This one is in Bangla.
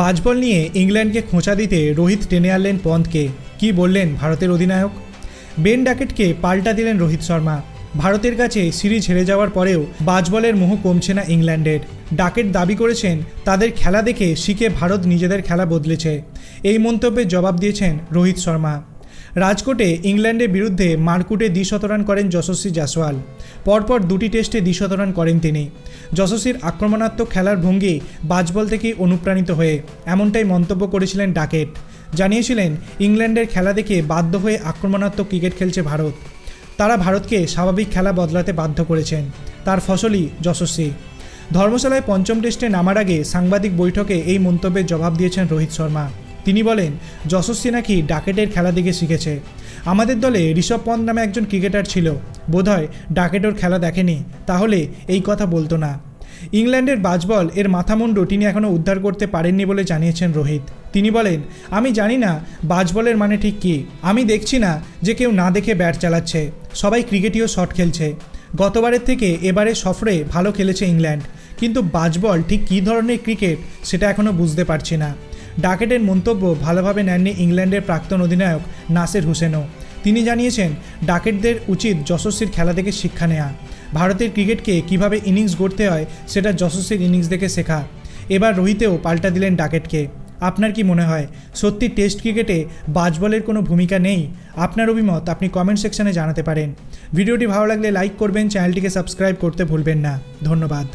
বাজবল নিয়ে ইংল্যান্ডকে খোঁচা দিতে রোহিত টেনে আনলেন পন্থকে। কি বললেন ভারতের অধিনায়ক? বেন ডাকেটকে পাল্টা দিলেন রোহিত শর্মা। ভারতের কাছে সিরিজ হেরে যাওয়ার পরেও বাজবলের মোহ কমছে না ইংল্যান্ডের। ডাকেট দাবি করেছেন, তাদের খেলা দেখে শিখে ভারত নিজেদের খেলা বদলেছে। এই মন্তব্যের জবাব দিয়েছেন রোহিত শর্মা। রাজকোটে ইংল্যান্ডের বিরুদ্ধে মারকুটে দ্বিশতরান করেন যশস্বী জাসওয়াল। পরপর দুটি টেস্টে দ্বিশতরান করেন তিনি। যশস্বীর আক্রমণাত্মক খেলার ভঙ্গি বাজবল থেকেই অনুপ্রাণিত হয়ে এমনটাই মন্তব্য করেছিলেন ডাকেট। জানিয়েছিলেন, ইংল্যান্ডের খেলা দেখে বাধ্য হয়ে আক্রমণাত্মক ক্রিকেট খেলছে ভারত। তারা ভারতকে স্বাভাবিক খেলা বদলাতে বাধ্য করেছেন। তার ফসলই যশস্বী। ধর্মশালায় পঞ্চম টেস্টে নামার আগে সাংবাদিক বৈঠকে এই মন্তব্যের জবাব দিয়েছেন রোহিত শর্মা। তিনি বলেন, যশস্বী নাকি ডাকেটের খেলা দেখে শিখেছে। আমাদের দলে ঋষভ পন্থ নামে একজন ক্রিকেটার ছিল। বোধহয় ডাকেটোর খেলা দেখেনি। তাহলে এই কথা বলতো না। ইংল্যান্ডের বাজবল এর মাথামুন্ডু তিনি এখনও উদ্ধার করতে পারেননি বলে জানিয়েছেন রোহিত। তিনি বলেন, আমি জানি না বাজবলের মানে ঠিক কী। আমি দেখছি না যে কেউ না দেখে ব্যাট চালাচ্ছে। সবাই ক্রিকেটীয় শট খেলছে। গতবারের থেকে এবারে সফরে ভালো খেলেছে ইংল্যান্ড। কিন্তু বাজবল ঠিক কী ধরনের ক্রিকেট সেটা এখনও বুঝতে পারছি না। ডাকেটের মন্তব্য ভালোভাবে নেননি ইংল্যান্ডের প্রাক্তন অধিনায়ক নাসের হুসেনও। তিনি জানিয়েছেন, ডাকেটদের উচিত যশস্বীর খেলা থেকে শিক্ষা নেওয়া ভারতের ক্রিকেটকে কীভাবে ইনিংস গড়তে হয় সেটা যশস্বীর ইনিংস দেখে শেখা। এবার রোহিতেও পাল্টা দিলেন ডাকেটকে। আপনার কি মনে হয়, সত্যি টেস্ট ক্রিকেটে বাজবলের কোনো ভূমিকা নেই? আপনার অভিমত আপনি কমেন্ট সেকশনে জানাতে পারেন। ভিডিওটি ভালো লাগলে লাইক করবেন, চ্যানেলটিকে সাবস্ক্রাইব করতে ভুলবেন না। ধন্যবাদ।